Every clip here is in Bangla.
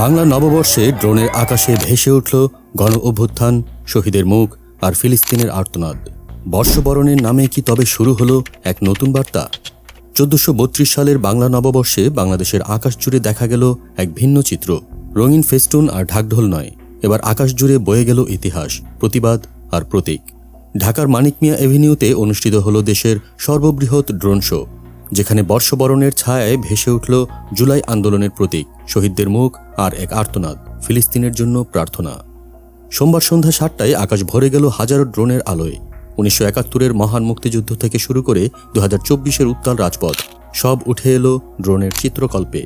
বাংলা নববর্ষে ড্রোনের আকাশে ভেসে উঠল গণ অভ্যুত্থান, শহীদের মুখ আর ফিলিস্তিনের আর্তনাদ। বর্ষবরণের নামে কি তবে শুরু হলো এক নতুন বার্তা? চোদ্দশো সালের বাংলা নববর্ষে বাংলাদেশের আকাশ জুড়ে দেখা গেল এক ভিন্ন চিত্র। রঙিন ফেস্টুন আর ঢাকঢোল নয়, এবার আকাশ জুড়ে বয়ে গেল ইতিহাস, প্রতিবাদ আর প্রতীক। ঢাকার মানিক মিয়া এভিনিউতে অনুষ্ঠিত হল দেশের সর্ববৃহৎ ড্রোন শো। যেখানে বর্ষবরণের ছায়ায় ভেসে উঠল জুলাই আন্দোলনের প্রতীক, শহীদদের মুখ আর এক আর্তনাদ, ফিলিস্তিনের জন্য প্রার্থনা। সোমবার সন্ধ্যা সাতটায় আকাশ ভরে গেল হাজারো ড্রোনের আলোয়। উনিশশো একাত্তরের মহান মুক্তিযুদ্ধ থেকে শুরু করে দু হাজার চব্বিশের উত্তাল রাজপথ, সব উঠে এলো ড্রোনের চিত্রকল্পে।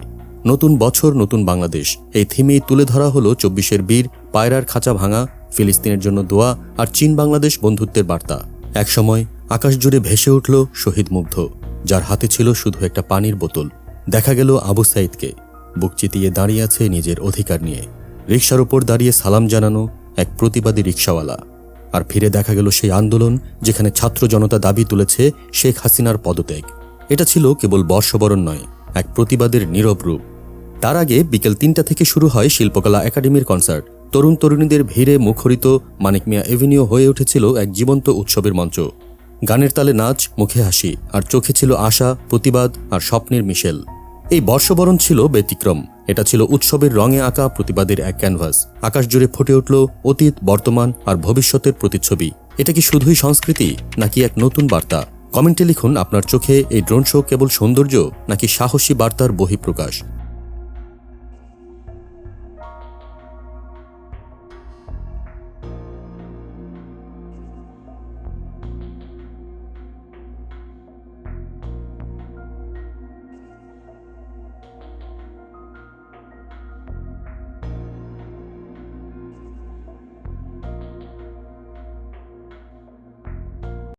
নতুন বছর, নতুন বাংলাদেশ। এই থিমেই তুলে ধরা হলো চব্বিশের বীর, পায়রার খাঁচা ভাঙা, ফিলিস্তিনের জন্য দোয়া আর চীন বাংলাদেশ বন্ধুত্বের বার্তা। একসময় আকাশ জুড়ে ভেসে উঠল শহীদ মুগ্ধ। যার হাতে ছিল শুধু একটা পানির বোতল। দেখা গেল আবু সাইদকে। বুক চিতিয়ে দাঁড়িয়ে আছে নিজের অধিকার নিয়ে। রিক্সার উপর দাঁড়িয়ে সালাম জানানো এক প্রতিবাদী রিক্সাওয়ালা আর ফিরে দেখা গেল সেই আন্দোলন যেখানে ছাত্র জনতা দাবি তুলেছে শেখ হাসিনার পদত্যাগ। এটা ছিল কেবল বর্ষবরণ নয়, এক প্রতিবাদের নীরব রূপ। তার আগে বিকেল তিনটা থেকে শুরু হয় শিল্পকলা একাডেমির কনসার্ট। তরুণ তরুণীদের ভিড়ে মুখরিত মানিক মিয়া এভিনিউ হয়ে উঠেছিল এক জীবন্ত উৎসবের মঞ্চ। গানের তালে নাচ, মুখে হাসি, আর চোখে ছিল আশা, প্রতিবাদ, আর স্বপ্নের মিশেল। এই বর্ষবরণ ছিল ব্যতিক্রম। এটা ছিল উৎসবের রঙে আঁকা প্রতিবাদের এক ক্যানভাস। আকাশ জুড়ে ফুটে উঠল অতীত, বর্তমান, আর ভবিষ্যতের প্রতিচ্ছবি। এটা কি শুধুই সংস্কৃতি, নাকি এক নতুন বার্তা? কমেন্টে লিখুন আপনার চোখে এই ড্রোন শো কেবল সৌন্দর্য, নাকি সাহসী বার্তার বহিঃপ্রকাশ?